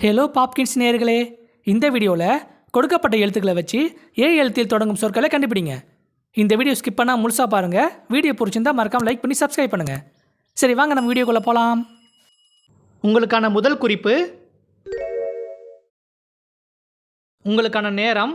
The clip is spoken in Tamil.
ஹலோ பாப்கின்ஸ் நேர்களே இந்த வீடியோவில் கொடுக்கப்பட்ட எழுத்துக்களை வச்சு ஏ எழுத்தில் தொடங்கும் சொற்களை கண்டுபிடிங்க. இந்த வீடியோ ஸ்கிப் பண்ணால் முழுசாக பாருங்கள் வீடியோ பிடிச்சிருந்தா மறக்காமல் லைக் பண்ணி சப்ஸ்கிரைப் பண்ணுங்கள் சரி வாங்க நம்ம வீடியோக்குள்ளே போகலாம் உங்களுக்கான முதல் குறிப்பு உங்களுக்கான நேரம்